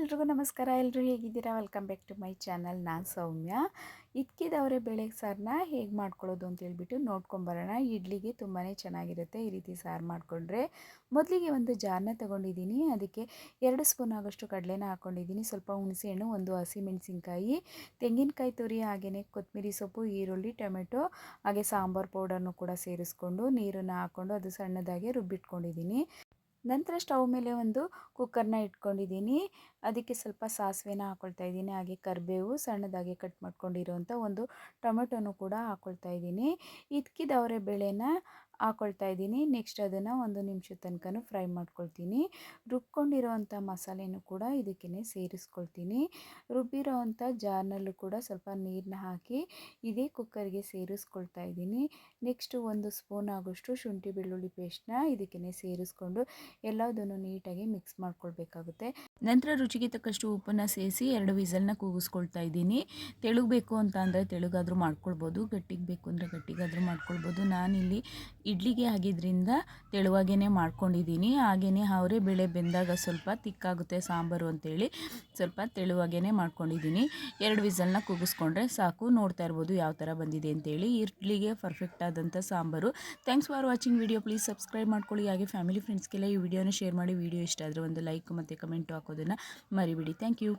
ಎಲ್ರಿಗೂ ನಮಸ್ಕಾರ. ಎಲ್ಲರೂ ಹೇಗಿದ್ದೀರಾ? Welcome back to my channel ನಾನು ಸೌಮ್ಯ. ಇದ್ಕಿದವರೆ ಬೇಳೆ ಸಾರನ್ನ ಹೇಗೆ ಮಾಡ್ಕೊಳ್ಳೋದು ಅಂತ ಹೇಳಿಬಿಟ್ಟು ನೋಡ್ಕೊಂಬರೋಣ ಇಡ್ಲಿಗೆ ತುಂಬಾ ಚೆನ್ನಾಗಿರುತ್ತೆ. ಈ ರೀತಿ ಸಾರು ಮಾಡಿಕೊಂಡ್ರೆ ಮೊದಲಿಗೆ ಒಂದು ಜಾರನ್ನ ತೊಗೊಂಡಿದ್ದೀನಿ. ಅದಕ್ಕೆ ಎರಡು ಸ್ಪೂನ್ ಆಗೋಷ್ಟು ಕಡಲೆನ ಹಾಕ್ಕೊಂಡಿದ್ದೀನಿ ಸ್ವಲ್ಪ ಹುಣಸೆಹಣ್ಣು, ಒಂದು ಹಸಿಮೆಣಸಿನ್ಕಾಯಿ, ತೆಂಗಿನಕಾಯಿ ತುರಿ ಹಾಗೆಯೇ ಕೊತ್ತಂಬರಿ ಸೊಪ್ಪು, ಈರುಳ್ಳಿ, ಟೊಮೆಟೊ, ಹಾಗೆ ಸಾಂಬಾರು ಪೌಡರ್ನು ಕೂಡ ಸೇರಿಸ್ಕೊಂಡು ನೀರನ್ನು ಹಾಕ್ಕೊಂಡು ಅದು ಸಣ್ಣದಾಗಿ ರುಬ್ಬಿಟ್ಕೊಂಡಿದ್ದೀನಿ. ನಂತರ ಸ್ಟವ್ ಮೇಲೆ ಒಂದು ಕುಕ್ಕರ್ನ ಇಟ್ಕೊಂಡಿದ್ದೀನಿ. ಅದಕ್ಕೆ ಸ್ವಲ್ಪ ಸಾಸಿವೆನ ಹಾಕ್ಕೊಳ್ತಾ ಇದ್ದೀನಿ. ಹಾಗೆ ಕರಿಬೇವು ಸಣ್ಣದಾಗಿ ಕಟ್ ಮಾಡ್ಕೊಂಡಿರೋಂಥ ಒಂದು ಟೊಮೆಟೊನು ಕೂಡ ಹಾಕ್ಕೊಳ್ತಾ ಇದ್ದೀನಿ. ಇದ್ಕಿದವರೆ ಬೇಳೆನ ಹಾಕ್ಕೊಳ್ತಾ ಇದ್ದೀನಿ. ನೆಕ್ಸ್ಟ್ ಅದನ್ನು ಒಂದು ನಿಮಿಷದ ತನಕ ಫ್ರೈ ಮಾಡ್ಕೊಳ್ತೀನಿ. ರುಬ್ಕೊಂಡಿರೋವಂಥ ಮಸಾಲೆನೂ ಕೂಡ ಇದಕ್ಕೇ ಸೇರಿಸ್ಕೊಳ್ತೀನಿ. ರುಬ್ಬಿರೋವಂಥ ಜಾರ್ನಲ್ಲೂ ಕೂಡ ಸ್ವಲ್ಪ ನೀರನ್ನ ಹಾಕಿ ಇದೇ ಕುಕ್ಕರ್ಗೆ ಸೇರಿಸ್ಕೊಳ್ತಾ ಇದ್ದೀನಿ. ನೆಕ್ಸ್ಟು ಒಂದು ಸ್ಪೂನ್ ಆಗೋಷ್ಟು ಶುಂಠಿ ಬೆಳ್ಳುಳ್ಳಿ ಪೇಸ್ಟ್ನ ಇದಕ್ಕೇ ಸೇರಿಸ್ಕೊಂಡು ಎಲ್ಲದನ್ನು ನೀಟಾಗಿ ಮಿಕ್ಸ್ ಮಾಡ್ಕೊಳ್ಬೇಕಾಗುತ್ತೆ. ನಂತರ ರುಚಿಗೆ ತಕ್ಕಷ್ಟು ಉಪ್ಪನ್ನು ಸೇರಿಸಿ ಎರಡು ವಿಸಲ್ನ ಕೂಗಿಸ್ಕೊಳ್ತಾ ಇದ್ದೀನಿ. ತೆಳುಗಬೇಕು ಅಂತ ಅಂದರೆ ತೆಳುಗಾದರೂ ಮಾಡ್ಕೊಳ್ಬೋದು. ಗಟ್ಟಿಗೆ ಬೇಕು ಅಂದರೆ ಗಟ್ಟಿಗಾದರೂ ಮಾಡ್ಕೊಳ್ಬೋದು. ನಾನಿಲ್ಲಿ ಇಡ್ಲಿಗೆ ಆಗಿದ್ದರಿಂದ ತೆಳುವಾಗೇ ಮಾಡ್ಕೊಂಡಿದ್ದೀನಿ. ಹಾಗೆಯೇ ಅವರೆ ಬೇಳೆ ಬೆಂದಾಗ ಸ್ವಲ್ಪ ತಿಕ್ಕಾಗುತ್ತೆ ಸಾಂಬಾರು ಅಂತೇಳಿ ಸ್ವಲ್ಪ ತೆಳುವಾಗೇ ಮಾಡ್ಕೊಂಡಿದ್ದೀನಿ. ಎರಡು ವಿಸಲ್ನ ಕೂಗಿಸ್ಕೊಂಡ್ರೆ ಸಾಕು. ನೋಡ್ತಾ ಇರ್ಬೋದು ಯಾವ ಥರ ಬಂದಿದೆ ಅಂತೇಳಿ. ಇಡ್ಲಿಗೆ ಪರ್ಫೆಕ್ಟ್ ಆದಂಥ sambar. Thanks for watching video please subscribe ಮಾಡ್ಕೊಳ್ಳಿ. ಹಾಗೆ ಫ್ಯಾಮಿಲಿ ಫ್ರೆಂಡ್ಸ್ಗೆಲ್ಲ ಈ ವಿಡಿಯೋನ ಶೇರ್ ಮಾಡಿ. ವಿಡಿಯೋ ಇಷ್ಟ ಆದರೆ ಒಂದು ಲೈಕ್ ಮತ್ತು ಕಮೆಂಟು ಹಾಕೋದನ್ನು ಮರಿಬಿಡಿ. Thank you